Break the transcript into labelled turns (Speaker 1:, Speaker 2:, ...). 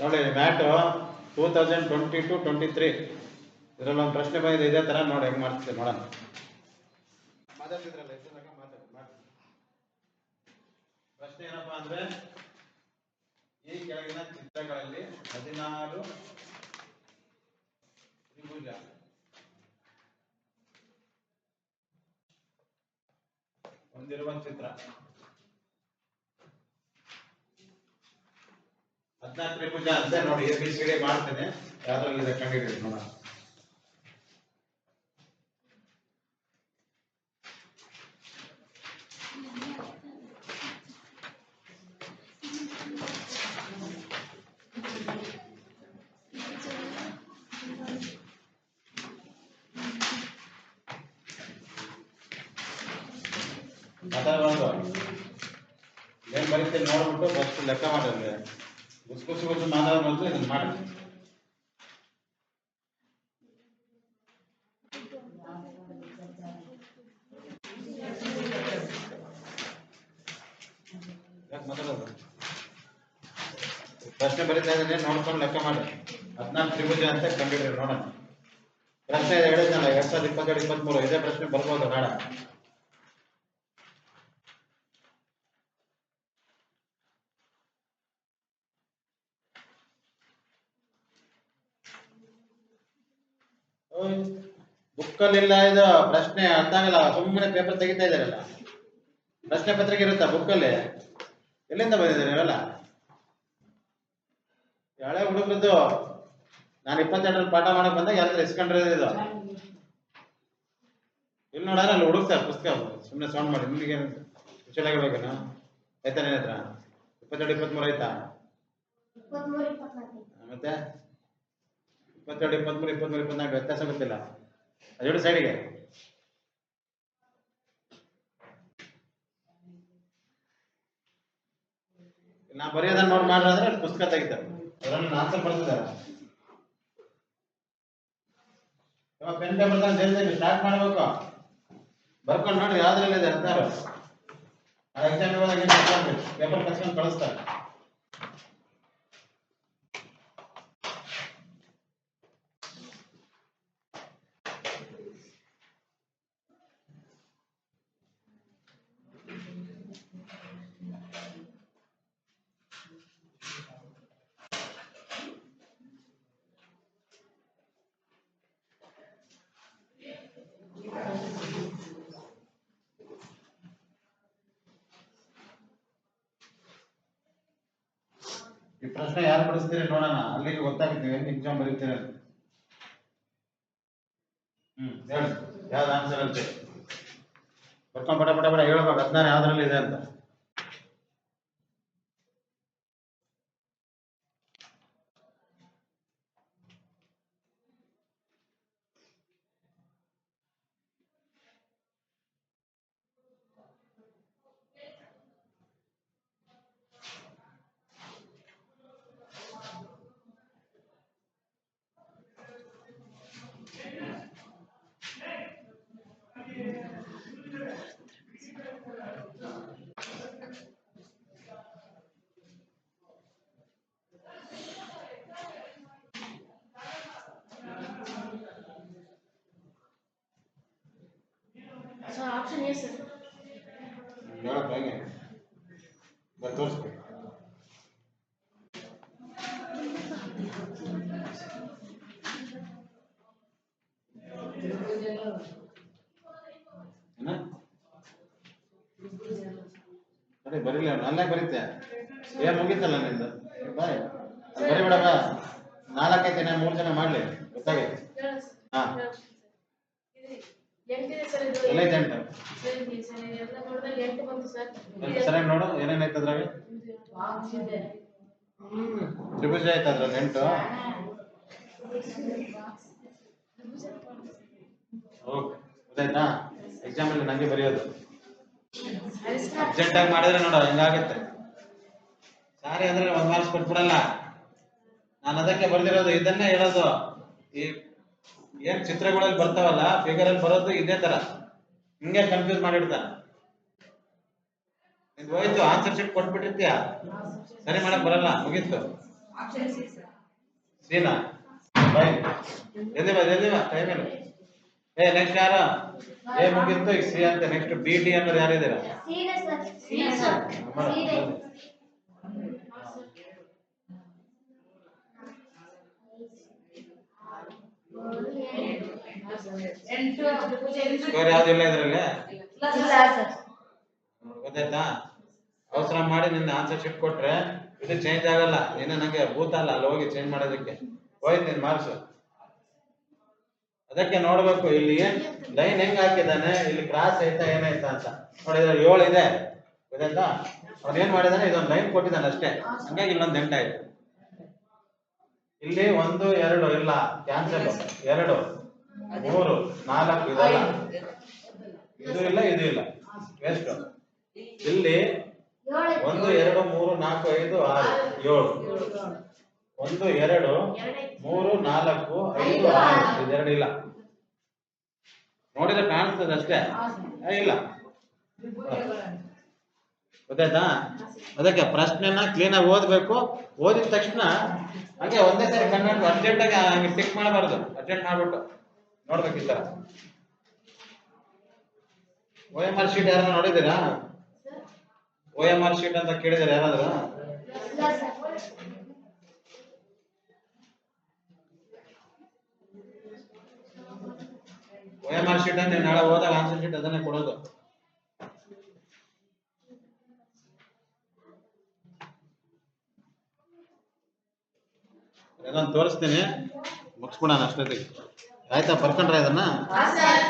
Speaker 1: ನೋಡಿ matter two thousand twenty two twenty three ಇದ್ರಲ್ಲಿ ಒಂದು ಪ್ರಶ್ನೆ ಬಂದಿದೆ, ಇದೇ ಥರ ನೋಡಿ, ಹೆಂಗೆ ಮಾಡ್ತೀವಿ ನೋಡೋಣ. ಮಾತಾಡ್ತಿದ್ರಲ್ಲ ಎಷ್ಟು ತನಕ ಮಾತಾಡಿ ಮಾಡಿ ಪ್ರಶ್ನೆ ಏನಪ್ಪಾ ಅಂದ್ರೆ, ಈ ಕೆಳಗಿನ ಚಿತ್ರಗಳಲ್ಲಿ ಹದಿನಾರು ತ್ರಿಭುಜ. ಹೊಂದಿರುವ ಚಿತ್ರ. ಹದಿನಾರು ತ್ರಿಭುಜ ಅಂತ ನೋಡಿ ಎ ಬಿ ಸಿ ಡಿ ಮಾಡ್ತೇನೆ. ಯಾವ್ದ್ರಲ್ಲಿ ಕಂಡಿದ್ದೀರಿ ನೋಡೋಣ. ಮಾತಾಡಬಾರ್ದು ಏನ್ ಬರೀತೀನಿ ನೋಡ್ಬಿಟ್ಟು ಫಸ್ಟ್ ಲೆಕ್ಕ ಮಾಡಿದ್ರೆ. ಗುಸ್ ಮಾತಾಡೋ ಮೊದಲು ಇದನ್ನ ಮಾಡಿ ಪ್ರಶ್ನೆ ಬರೀತಾ ಇದ್ದೀನಿ, ನೋಡ್ಕೊಂಡು ಲೆಕ್ಕ ಮಾಡಿ. ಹದಿನಾಲ್ಕು ತ್ರಿಭುಜ ಅಂತ ಕಂಡಿಡ್ರಿ ನೋಡೋಣ. ಪ್ರಶ್ನೆ ಹೇಳಿದ್ನಲ್ಲ ಎರಡ್ ಸಾವಿರದ ಇಪ್ಪತ್ತೆರಡು ಇಪ್ಪತ್ಮೂರು ಇದೇ ಪ್ರಶ್ನೆ ಬರ್ಬೋದು, ನಾಳೆ. ಬುಕ್ಕಲ್ಲಿಲ್ಲ ಇದು ಪ್ರಶ್ನೆ ಅರ್ಥ ಆಗಲ್ಲ ಸುಮ್ಮನೆ ಪೇಪರ್ ತೆಗಿತಾ ಇದಾರಲ್ಲ ಪ್ರಶ್ನೆ ಪತ್ರಿಕೆ ಇರುತ್ತಾ ಬುಕ್ಕಲ್ಲಿ? ಎಲ್ಲಿಂದ ಬಂದಿದ್ದೀರಿ ನೀವೆಲ್ಲ ಹಳೆ ಹುಡುಗರದ್ದು ನಾನು ಇಪ್ಪತ್ತೆರಡರಲ್ಲಿ ಪಾಠ ಮಾಡಕ್ ಬಂದಾಗ ಎಲ್ಲರೂ ಇಸ್ಕೊಂಡಿರೋದು ಇದು? ಇಲ್ಲಿ ನೋಡಾರ ಅಲ್ಲಿ ಹುಡುಕ್ತಾರೆ ಪುಸ್ತಕ ಸುಮ್ಮನೆ ಸೌಂಡ್ ಮಾಡಿ ನಿಮಗೆ ಹುಷಾರಾಗಿರ್ಬೇಕೇನು ಆಯ್ತಾ ನಿನ್ನ ಹತ್ರ? ಇಪ್ಪತ್ತೆರಡು ಇಪ್ಪತ್ಮೂರು ಆಯ್ತಾ? ಮತ್ತೆ? ಇಪ್ಪತ್ತೆರಡು ಇಪ್ಪತ್ಮೂರು ಇಪ್ಪತ್ಮೂರು ಇಪ್ಪತ್ನಾಲ್ಕು ವ್ಯತ್ಯಾಸ ಗೊತ್ತಿಲ್ಲ. ಅದೆರಡು ಸೈಡಿಗೆ ನಾ ಬರೆಯೋದನ್ನ ನೋಡಿ ಅಲ್ಲಿ ಪುಸ್ತಕ ತೆಗಿತಾರೆ. ಅದನ್ನ ಆನ್ಸರ್ ಬರ್ತಿದ್ದಾರೆ ಇವಾಗ ಪೆನ್ ಪೇಪರ್ ತಂದು ಸ್ಟಾರ್ಟ್ ಮಾಡಬೇಕು. ಬರ್ಕೊಂಡು ನೋಡ್ರಿ ಯಾವ್ದ್ರಲ್ಲಿ ಇದೆ ಆ ಎಕ್ಸಾಮ್ ಪೇಪರ್ ಕಸ್ಕೊಂಡು ಕಳಿಸ್ತಾರೆ. ಈ ಪ್ರಶ್ನೆ ಯಾರು ಬಿಡಿಸ್ತೀರಿ ನೋಡೋಣ. ಅಲ್ಲಿಗೆ ಗೊತ್ತಾಗುತ್ತೆ ಹೆಂಗ್ ಎಕ್ಸಾಮ್ ಬರೀತೀರ ಹ್ಮ್, ಹೇಳಿ. ಯಾವ್ದು ಆನ್ಸರ್ ಅಂತ? ಬರ್ಕೊಂಡ್ ಪಟ ಪಟ ಪಟ ಹೇಳ್ಬೇಕು ಹದಿನಾರು ಯಾವ್ದ್ರಲ್ಲಿ ಇದೆ ಅಂತ.
Speaker 2: ಸೊ ಆಪ್ಷನ್ ಎ ಸರ್
Speaker 1: ಹೇಳಪ್ಪ ಹೆಂಗೆ. ಬರ್ ತೋರಿಸ್ಬೇಕು? ಅದೇ ಬರೀಲಿ ಅವ್ನು. ಅಲ್ಲೇ ಬರೀತೆ. ಏನ್ ಮುಗೀತಲ್ಲ ನಿಂದು? ಬಾಯ್. ಅಲ್ಲಿ ಬರೀಬೇಡ ಬಾ ನಾಲ್ಕೈದು ಜನ ಮೂರು ಜನ ಮಾಡ್ಲಿ. ಗೊತ್ತಾಗೈತೆ? ಹಾ.
Speaker 2: ಎಂಟಿದೆ ಸರ್ ಇದು
Speaker 1: ಎಂಟು
Speaker 2: ಸರ್, ಸರ್, ಎಲ್ಲ ನೋಡಿದಾಗ ಎಂಟು ಬಂತು ಸರ್.
Speaker 1: ಸರಿಯಾಗಿ ನೋಡು. ಏನೇನೈತೆ ಅದ್ರಾಗ. ತ್ರಿಭುಜ ಐತೆ ಅದ್ರಲ್ಲಿ ಎಂಟು. ಓಕೆ ಗೊತ್ತಾಯ್ತಾ? ಎಕ್ಸಾಮಲ್ಲಿ ನಂಗೆ ಬರೆಯೋದು. ಅರ್ಜೆಂಟ್ ಆಗಿ ಮಾಡಿದ್ರೆ ನೋಡು ಹೆಂಗಾಗುತ್ತೆ? ಸಾರಿ ಅಂದ್ರೆ ಒಂದ್ ಮಾರ್ಕ್ಸ್ ಕೊಟ್ಬಿಡಲ್ಲ. ನಾನು ಅದಕ್ಕೆ ಬರ್ದಿರೋದು ಇದನ್ನೇ ಹೇಳೋದು. ಈ ಏನ್ ಚಿತ್ರಗಳಲ್ಲಿ ಬರ್ತಾವಲ್ಲ ಫಿಗರ್ ಅಲ್ಲಿ ಬರೋದು ಇದೇ ತರ. ಹಿಂಗೆ ಕನ್ಫ್ಯೂಸ್ ಮಾಡಿರ್ತಾನೆ. ನಿಂದು ಹೋಯ್ತು ಆನ್ಸರ್ ಶೀಟ್ ಕೊಟ್ಬಿಟ್ಟಿರ್ತೀಯ? ಸರಿ ಮಾಡಕ್ ಬರಲ್ಲ ಮುಗೀತು. ಸೀನಾ ಬೈ ಜಲ್ದಿ ಬಾ ಬಾ ಟೈಮ್ ಇಲ್ಲ ಏ ನೆಕ್ಸ್ಟ್ ಯಾರು? ಏ ಮುಗೀತು ಈಗ ಸಿ ಅಂತ ನೆಕ್ಸ್ಟ್ ಬಿ ಡಿ ಅನ್ನೋರು ಯಾರಿದ್ದೀರಾ
Speaker 3: ಸೀರೆ ಸರ್
Speaker 2: ಸೀರೆ ಸರ್.
Speaker 3: ಸೀರೆ
Speaker 4: ಎಂಟು ಎಂಟು
Speaker 1: ಸ್ಕೋರ್
Speaker 3: ಇಲ್ಲ
Speaker 1: ಗೊತ್ತಾಯ್ತಾ? ಅವಸರ ಮಾಡಿ ನಿನ್ನ ಆನ್ಸರ್ ಶೀಟ್ ಕೊಟ್ರೆ ಇದು ಚೇಂಜ್ ಆಗಲ್ಲ. ನೀನು ನಂಗೆ ಭೂತ ಅಲ್ಲ ಅಲ್ಲಿ ಹೋಗಿ ಚೇಂಜ್ ಮಾಡೋದಕ್ಕೆ. ಹೋಯ್ತು ನೀನ್ ಮಾರ್ಕ್ಸ್ ಅದಕ್ಕೆ ನೋಡ್ಬೇಕು ಇಲ್ಲಿ ಲೈನ್ ಹೆಂಗ್ ಹಾಕಿದಾನೆ ಇಲ್ಲಿ ಕ್ರಾಸ್ ಐತಾ ಏನಾಯ್ತಾ ಅಂತ. ನೋಡಿದ್ರೆ ಏಳು ಇದೆ. ಗೊತ್ತಾಯ್ತಾ? ಅವ್ನ ಏನ್ ಮಾಡಿದಾನೆ? ಇದೊಂದು ಲೈನ್ ಕೊಟ್ಟಿದ್ದಾನೆ ಅಷ್ಟೇ. ಹಂಗಾಗಿ ಇಲ್ಲೊಂದು ಎಂಟಾಯ್ತು ಇಲ್ಲಿ ಒಂದು ಎರಡು ಇಲ್ಲ. ಕ್ಯಾನ್ಸಲ್ ಎರಡು. ಮೂರು ನಾಲ್ಕು ಇದಲ್ಲ? ಇದು ಇಲ್ಲ ಇದು ಇಲ್ಲ. ಎಷ್ಟು ಇಲ್ಲಿ ಒಂದು ಎರಡು ಮೂರು ನಾಲ್ಕು ಐದು ಆರು. ಏಳು. ಒಂದು ಎರಡು ಮೂರು ನಾಲ್ಕು ಐದು ಆರು. ಇದೆರಡು ಇಲ್ಲ. ನೋಡಿದ್ರೆ ಕಾಣಿಸ್ತದೆ ಅಷ್ಟೇ. ಇಲ್ಲ. ಗೊತ್ತಾಯ್ತಾ? ಅದಕ್ಕೆ ಪ್ರಶ್ನೆನ ಕ್ಲೀನ್ ಆಗಿ ಓದ್ಬೇಕು. ಓದಿದ ತಕ್ಷಣ ಹಂಗೆ ಒಂದೇ ಸರಿ ಕನ್ನಡ ಅರ್ಜೆಂಟ್ ಆಗಿ ಹಂಗೆ ಟಿಕ್ ಮಾಡಬಾರ್ದು. ಅರ್ಜೆಂಟ್ ಮಾಡ್ಬಿಟ್ಟು ನೋಡ್ಬೇಕು ಈ ತರ ಓ ಎಂ ಆರ್ ಶೀಟ್ ಯಾರನ್ನ ನೋಡಿದ್ದೀರಾ? ಓ ಎಂ ಆರ್ ಶೀಟ್ ಅಂತ ಕೇಳಿದಾರೆ ಯಾರಾದ್ರೂ ಓ ಎಂ ಆರ್ ಶೀಟ್ ಅಂತ ನಾಳೆ ಹೋದಾಗ ಆನ್ಸರ್ ಶೀಟ್ ಅದನ್ನೇ ಕೊಡೋದು. ಅದನ್ನ ತೋರಿಸ್ತೀನಿ. ಮುಗಿಸ್ಬಿಡೋಣ ಅಷ್ಟೊತ್ತಿಗೆ. ಆಯ್ತಾ ಬರ್ಕೊಂಡ್ರೆ ಅದನ್ನ
Speaker 2: ಹಾ ಸರ್